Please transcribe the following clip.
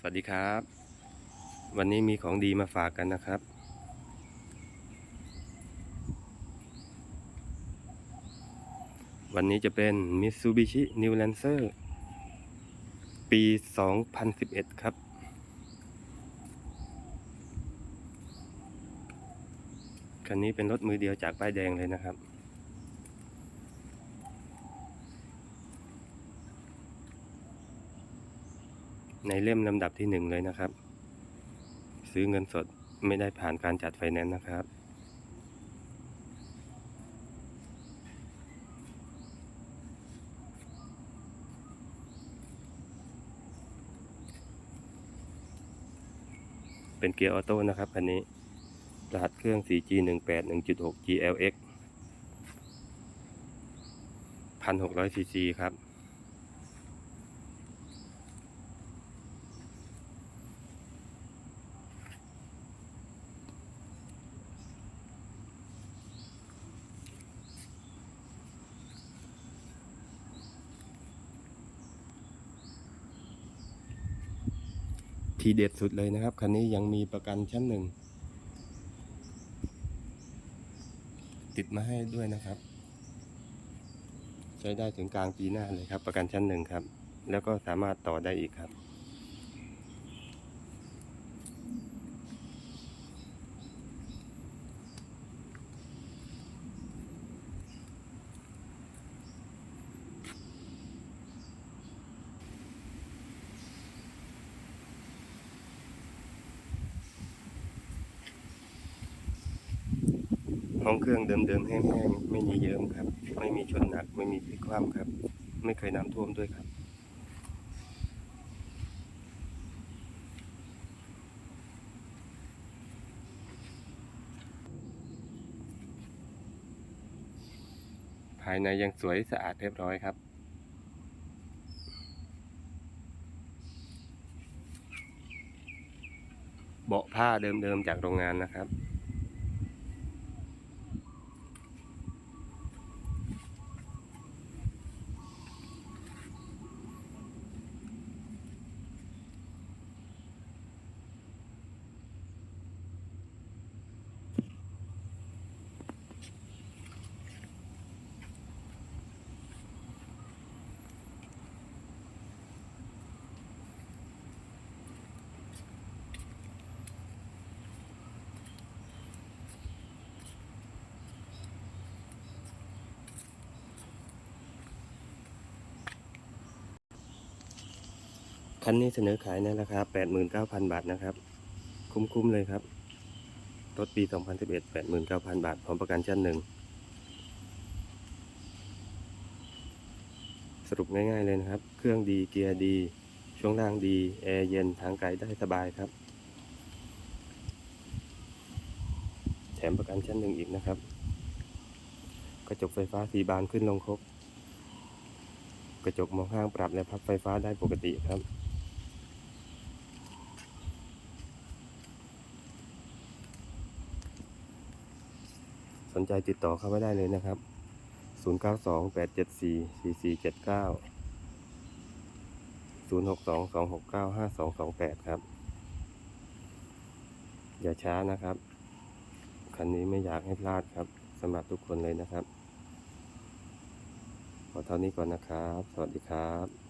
สวัสดีครับ วันนี้มีของดีมาฝากกันนะครับ วันนี้จะเป็น Mitsubishi New Lancer ปี 2011 ครับ คันนี้เป็นรถมือเดียวจากป้ายแดงเลยนะครับ ในเล่มลำดับที่หนึ่งเลยนะครับ ซื้อเงินสดไม่ได้ผ่านการจัดไฟแนนซ์นะครับ เป็นเกียร์ออโต้นะครับคันนี้รหัสเครื่อง 4G 18 1.6 GLX 1,600 cc ครับ ทีเด็ดสุดเลยนะครับ คันนี้ยังมีประกันชั้นหนึ่ง ติดมาให้ด้วยนะครับ ใช้ได้ถึงกลางปีหน้าเลยครับ ประกันชั้นหนึ่งครับ แล้วก็สามารถต่อได้อีกครับ ห้องเครื่องเดิมๆแห้งๆไม่มีเยิ้มครับ ไม่มีชนหนักไม่มีพลิกคว่ำครับ ไม่เคยน้ำท่วมด้วยครับภายในยังสวยสะอาดเรียบร้อยครับ เบาะผ้าเดิมๆจากโรงงานนะครับ คันนี้เสนอขายในราคา 89,000 บาทนะครับ คุ้มๆเลยครับ รถปี 2011 89,000 บาท พร้อมประกันชั้นหนึ่ง สรุปง่ายๆเลยนะครับ เครื่องดี เกียร์ดี ช่วงล่างดี แอร์เย็น ทางไกลได้สบายครับ แถมประกันชั้นหนึ่งอีกนะครับ กระจกไฟฟ้าสีบานขึ้นลงครบกระจกมองข้างปรับและพับไฟฟ้าได้ปกติครับ สนใจติดต่อเข้ามาได้เลยนะครับ 092 874 4479 062 269 5228 ครับ อย่าช้านะครับ คันนี้ไม่อยากให้พลาดครับสำหรับทุกคนเลยนะครับ ขอเท่านี้ก่อนนะครับ สวัสดีครับ